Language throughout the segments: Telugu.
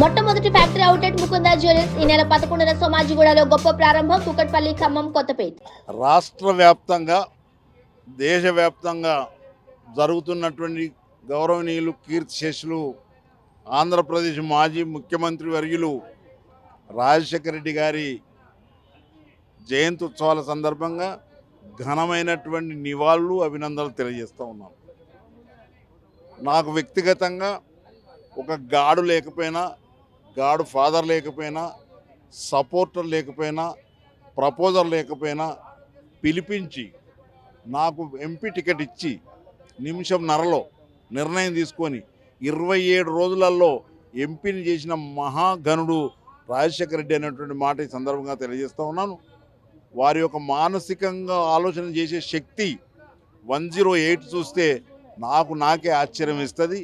మొట్టమొదటి ఫ్యాక్టరీ అవుట్లెట్ ముకుందా జ్యువెలర్స్ ఈ నెల పదకొండున సోమాజిగూడలో గొప్ప ప్రారంభం కుకట్పల్లి ఖమ్మం కొత్తపేట. రాష్ట్ర వ్యాప్తంగా దేశవ్యాప్తంగా జరుగుతున్నటువంటి గౌరవనీయులు కీర్తిశేషులు ఆంధ్రప్రదేశ్ మాజీ ముఖ్యమంత్రి వర్యులు రాజశేఖర రెడ్డి గారి జయంతి ఉత్సవాల సందర్భంగా ఘనమైనటువంటి నివాళులు అభినందనలు తెలియజేస్తూ ఉన్నాను నాకు వ్యక్తిగతంగా ఒక గాడు లేకపోయినా గాడు ఫాదర్ లేకపోయినా సపోర్టర్ లేకపోయినా ప్రపోజర్ లేకపోయినా పిలిపించి నాకు ఎంపీ టికెట్ ఇచ్చి నిమిషం నరలో నిర్ణయం తీసుకొని ఇరవై ఏడు రోజులలో ఎంపీని చేసిన మహాగణుడు రాజశేఖర రెడ్డి అనేటువంటి మాట ఈ సందర్భంగా తెలియజేస్తూ ఉన్నాను. వారి యొక్క మానసికంగా ఆలోచన చేసే శక్తి వన్ జీరో ఎయిట్ చూస్తే నాకు నాకే ఆశ్చర్యం ఇస్తుంది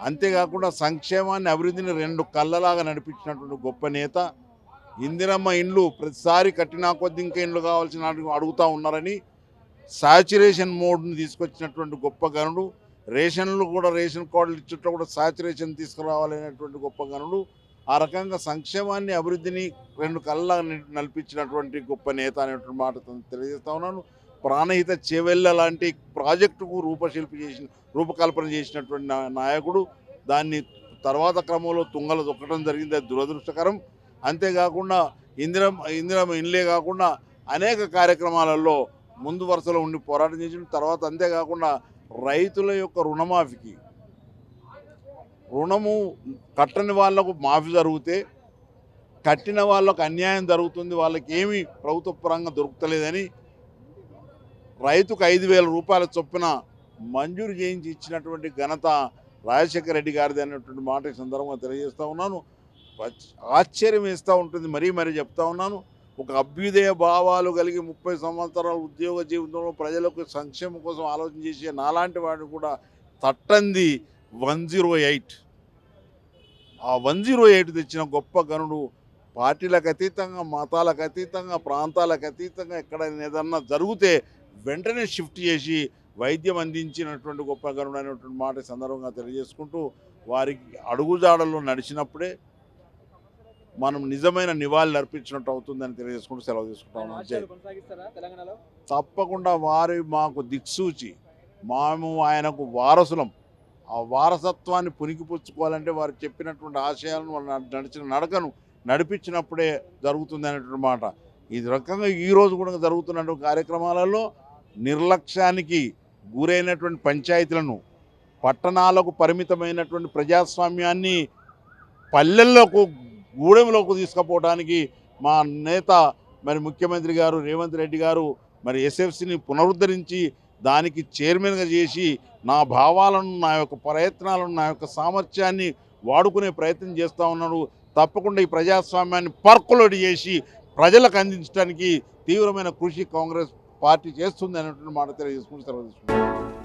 అంతేకాకుండా సంక్షేమాన్ని అభివృద్ధిని రెండు కళ్ళలాగా నడిపించినటువంటి గొప్ప నేత ఇందిరమ్మ ఇండ్లు ప్రతిసారి కట్టినా కొద్ది ఇంకా ఇండ్లు కావాల్సిన అడుగుతూ అడుగుతా ఉన్నారని సాచురేషన్ మోడ్ని తీసుకొచ్చినటువంటి గొప్ప గనుడు రేషన్లు కూడా రేషన్ కార్డులు ఇచ్చేట్లో కూడా సాచురేషన్ తీసుకురావాలనేటువంటి గొప్ప గనుడు ఆ రకంగా సంక్షేమాన్ని అభివృద్ధిని రెండు కళ్ళ నడిపించినటువంటి గొప్ప నేత అనేటువంటి మాట తెలియజేస్తా ఉన్నాను. ప్రాణహిత చేవెళ్ళ లాంటి ప్రాజెక్టుకు రూపశిల్పి చేసిన రూపకల్పన చేసినటువంటి నాయకుడు. దాన్ని తర్వాత క్రమంలో తుంగలు దొక్కడం జరిగింది. అది దురదృష్టకరం. అంతేకాకుండా ఇందిరం ఇందిరం ఇన్లే కాకుండా అనేక కార్యక్రమాలలో ముందు వరుసలో ఉండి పోరాటం చేసిన తర్వాత అంతేకాకుండా రైతుల యొక్క రుణమాఫీకి. రుణము కట్టని వాళ్ళకు మాఫీ జరిగితే కట్టిన వాళ్ళకు అన్యాయం జరుగుతుంది. వాళ్ళకి ఏమీ ప్రభుత్వ పరంగా దొరుకుతలేదని రైతుకు ఐదు వేల రూపాయల చొప్పున మంజూరు చేయించి ఇచ్చినటువంటి ఘనత రాజశేఖర రెడ్డి గారిది అనేటువంటి మాట సందర్భంగా తెలియజేస్తూ ఉన్నాను. ఆశ్చర్యం ఇస్తూ ఉంటుంది మరీ మరీ చెప్తా ఉన్నాను. ఒక అభ్యుదయ భావాలు కలిగి ముప్పై సంవత్సరాల ఉద్యోగ జీవితంలో ప్రజలకు సంక్షేమం కోసం ఆలోచన చేసే నాలాంటి వాడిని కూడా తట్టంది వన్ జీరో ఎయిట్. ఆ వన్ జీరో ఎయిట్ తెచ్చిన గొప్ప గనుడు పార్టీలకు అతీతంగా మతాలకు అతీతంగా ప్రాంతాలకు అతీతంగా ఎక్కడ ఏదన్నా జరిగితే వెంటనే షిఫ్ట్ చేసి వైద్యం అందించినటువంటి గొప్ప గనుడు అనేటువంటి మాట సందర్భంగా తెలియజేసుకుంటూ వారికి అడుగుజాడల్లో నడిచినప్పుడే మనం నిజమైన నివాళులు అర్పించినట్టు అవుతుందని తెలియజేసుకుంటూ సెలవు తీసుకుంటాం తప్పకుండా వారి మాకు దిక్సూచి మేము ఆయనకు వారసులం. ఆ వారసత్వాన్ని పునికిపుచ్చుకోవాలంటే వారు చెప్పినటువంటి ఆశయాలను వాళ్ళు నడ- నడిచిన నడకను నడిపించినప్పుడే జరుగుతుంది అనేటువంటి మాట. ఈ రకంగా ఈ రోజు కూడా జరుగుతున్నటువంటి కార్యక్రమాలలో నిర్లక్ష్యానికి గురైనటువంటి పంచాయతీలను పట్టణాలకు పరిమితమైనటువంటి ప్రజాస్వామ్యాన్ని పల్లెల్లోకి గూడెంలోకి తీసుకుపోవడానికి మా నేత మరి ముఖ్యమంత్రి గారు రేవంత్ రెడ్డి గారు మరి ఎస్ఎఫ్సిని పునరుద్ధరించి దానికి చైర్మన్గా చేసి నా భావాలను నా యొక్క ప్రయత్నాలను నా యొక్క సామర్థ్యాన్ని వాడుకునే ప్రయత్నం చేస్తూ ఉన్నాడు తప్పకుండా ఈ ప్రజాస్వామ్యాన్ని పర్కులోడ్ చేసి ప్రజలకు అందించడానికి తీవ్రమైన కృషి కాంగ్రెస్ పార్టీ చేస్తుంది అనేటువంటి మాట తెలియజేసుకుంటూ సెలవు